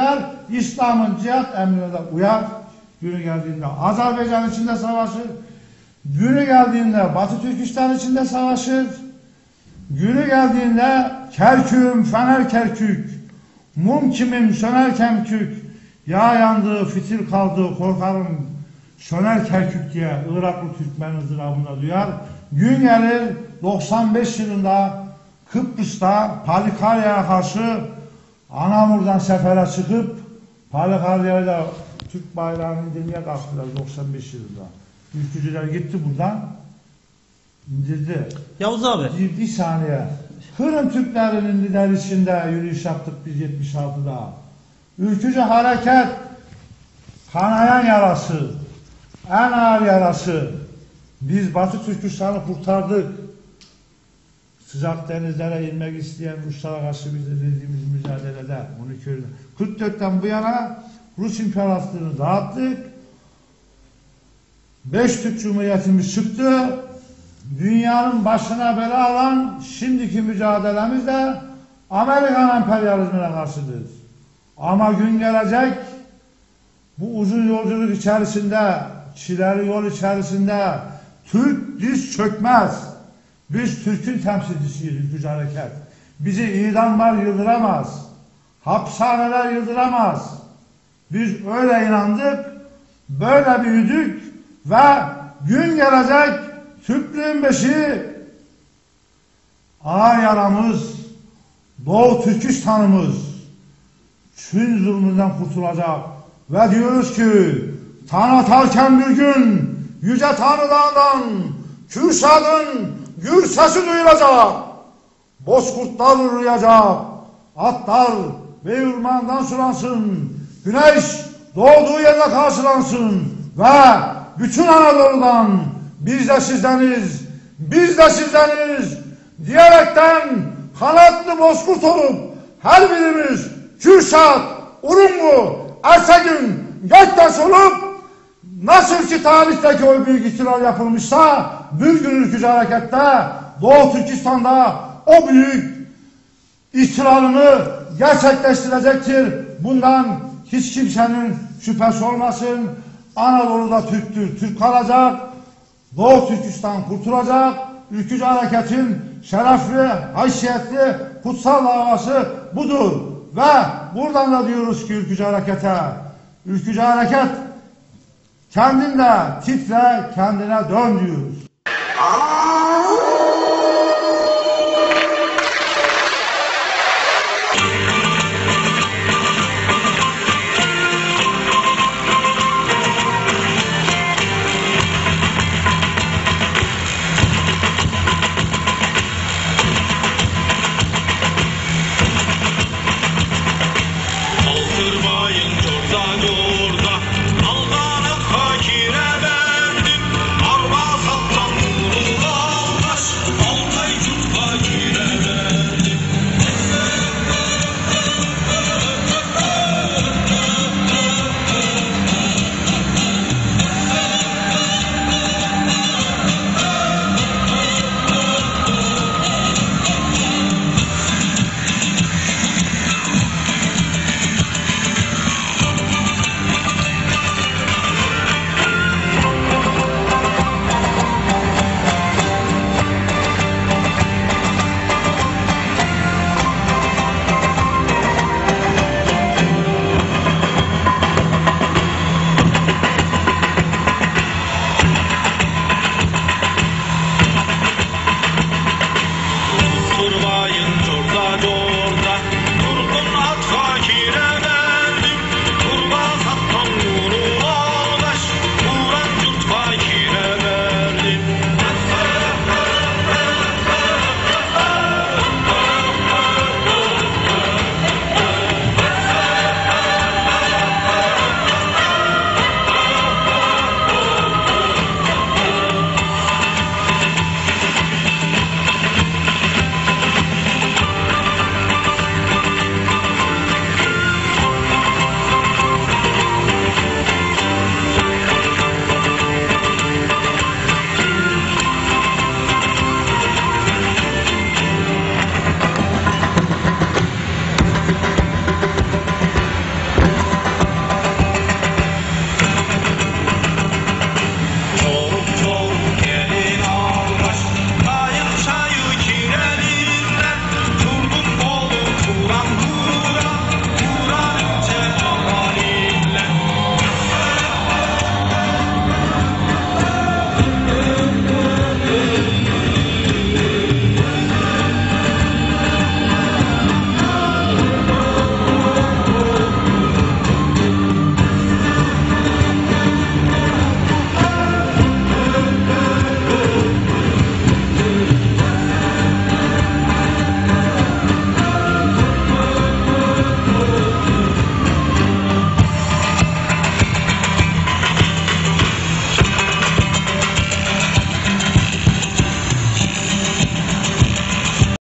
ülkeler İslam'ın cihat emrine de uyar. Günü geldiğinde Azerbaycan içinde savaşır. Günü geldiğinde Batı Türkistan içinde savaşır. Günü geldiğinde Kerkük'üm fener Kerkük, mum kimim söner Kerkük, yağ yandı fitil kaldı korkarım söner Kerkük diye Iraklı Türkmen ızdırabında duyar. Gün gelir 95 yılında Kıbrıs'ta Palikarya'ya karşı Anamur'dan sefere çıkıp Palikarya'yla Türk bayrağını indirmeye kalktılar 95 yılında. Ülkücüler gitti buradan indirdi. Yavuz abi. Bir, bir saniye. Kırım Türklerinin liderliğinde yürüyüş yaptık biz 76'da. Ülkücü hareket kanayan yarası, en ağır yarası. Biz Batı Türkistan'ı kurtardık. Sıcak denizlere inmek isteyen Ruslara karşı biz de dediğimiz mücadelede 12 Eylül. 44'ten bu yana Rus İmparatorluğunu dağıttık. Beş Türk Cumhuriyetimiz çıktı. Dünyanın başına bela alan şimdiki mücadelemiz de Amerikan emperyalizmine karşıdır. Ama gün gelecek bu uzun yolculuk içerisinde, çileri yol içerisinde Türk diz çökmez. Biz Türk'ün temsilcisiyiz ülkücü hareket. Bizi idamlar yıldıramaz. Hapishaneler yıldıramaz. Biz öyle inandık, böyle büyüdük ve gün gelecek Türklüğün beşi ağır yaramız, Doğu Türkistan'ımız Çin zulmünden kurtulacak. Ve diyoruz ki tan atarken bir gün Yüce Tanrı Dağı'ndan Kürşad'ın gür sesi duyulacak. Bozkurtlar uruyacak. Atlar ve yurmandan sulansın. Güneş doğduğu yerde karşılansın. Ve bütün Anadolu'dan biz de sizdeniz, biz de sizdeniz diyerekten kanatlı bozkurt olup her birimiz Kürşat, Urumlu, Ersegün, Göktaş olup nasıl ki tarihteki o büyük ihtilal yapılmışsa bir gün ülkücü harekette Doğu Türkistan'da o büyük ihtilalını gerçekleştirecektir. Bundan hiç kimsenin şüphesi olmasın. Anadolu'da Türktür, Türk kalacak. Doğu Türkistan kurtulacak. Ülkücü hareketin şerefli, haysiyetli, kutsal davası budur. Ve buradan da diyoruz ki ülkücü harekete, ülkücü hareket kendinde titre, kendine dön diyoruz.